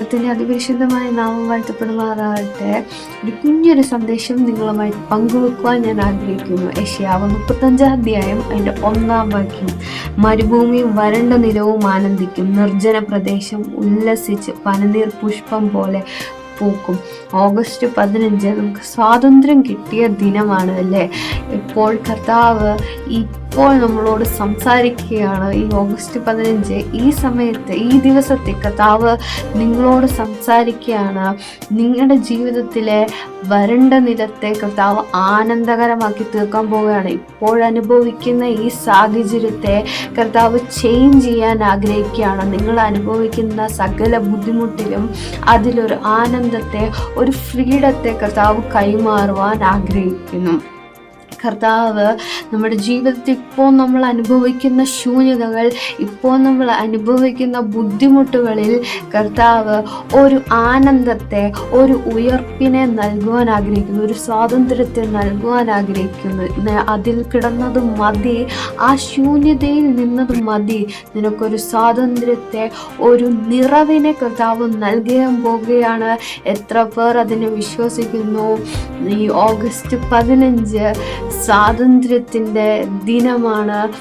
ദൈവത്തിന്റെ അതിപരിശുദ്ധമായ നാമം വാഴ്ത്തപ്പെടുമാറാകട്ടെ. ഒരു കുഞ്ഞൊരു സന്ദേശം നിങ്ങളുമായി പങ്കുവെക്കുവാൻ ഞാൻ ആഗ്രഹിക്കുന്നു. ഏഷ്യാവ് മുപ്പത്തഞ്ചാം അധ്യായം അതിന്റെ ഒന്നാം വാക്യം. മരുഭൂമിയും വരണ്ട നിലവും ആനന്ദിക്കും. നിർജന പ്രദേശം ഉല്ലസിച്ച് പനനീർ പുഷ്പം പോലെ പൂക്കും. ഓഗസ്റ്റ് പതിനഞ്ച് നമുക്ക് സ്വാതന്ത്ര്യം കിട്ടിയ ദിനമാണ് അല്ലേ? ഇപ്പോൾ കർത്താവ് ഇപ്പോൾ നമ്മളോട് സംസാരിക്കുകയാണ് ഈ ഓഗസ്റ്റ് പതിനഞ്ച്. ഈ സമയത്ത് ഈ ദിവസത്തെ കർത്താവ് നിങ്ങളോട് സംസാരിക്കുകയാണ്. നിങ്ങളുടെ ജീവിതത്തിലെ വരണ്ട നിലത്തെ കർത്താവ് ആനന്ദകരമാക്കി തീർക്കാൻ പോവുകയാണ്. ഇപ്പോൾ അനുഭവിക്കുന്ന ഈ സാഹചര്യത്തെ കർത്താവ് ചേഞ്ച് ചെയ്യാൻ ആഗ്രഹിക്കുകയാണ്. നിങ്ങൾ അനുഭവിക്കുന്ന സകല ബുദ്ധിമുട്ടിലും അതിലൊരു ആനന്ദത്തെ ഒരു ഫ്രീഡത്തെ കർത്താവ് കൈമാറുവാൻ ആഗ്രഹിക്കുന്നു. കർത്താവ് നമ്മുടെ ജീവിതത്തിൽ ഇപ്പോൾ നമ്മൾ അനുഭവിക്കുന്ന ശൂന്യതകൾ ഇപ്പോൾ നമ്മൾ അനുഭവിക്കുന്ന ബുദ്ധിമുട്ടുകളിൽ കർത്താവ് ഒരു ആനന്ദത്തെ ഒരു ഉയർപ്പിനെ നൽകുവാൻ ആഗ്രഹിക്കുന്നു ഒരു സ്വാതന്ത്ര്യത്തെ നൽകുവാൻ ആഗ്രഹിക്കുന്നു. അതിൽ കിടന്നത് മതി ആ ശൂന്യതയിൽ നിന്നത് മതി. നിനക്കൊരു സ്വാതന്ത്ര്യത്തെ ഒരു നിറവിനെ കർത്താവ് നൽകാൻ പോകുകയാണ് എത്ര പേർ അതിനെ വിശ്വസിക്കുന്നു? ഈ ഓഗസ്റ്റ് പതിനഞ്ച് സ്വാതന്ത്ര്യത്തിന്റെ ദിനമാണ്.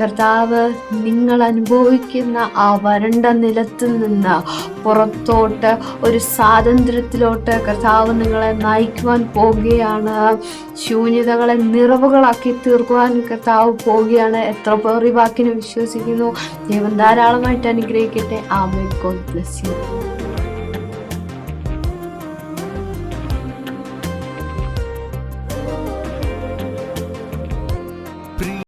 കർത്താവ് നിങ്ങൾ അനുഭവിക്കുന്ന ആ വരണ്ട നിലത്തിൽ നിന്ന് പുറത്തോട്ട് ഒരു സ്വാതന്ത്ര്യത്തിലോട്ട് കർത്താവ് നിങ്ങളെ നയിക്കുവാൻ പോവുകയാണ്. ശൂന്യതകളെ നിറവുകളാക്കി തീർക്കുവാൻ കർത്താവ് പോവുകയാണ്. എത്ര പേർ ഈ വാക്കിനെ വിശ്വസിക്കുന്നു? ദൈവം ധാരാളമായിട്ട് അനുഗ്രഹിക്കട്ടെ. ആമേ ഗോഡ് ബ്ലസ് യു.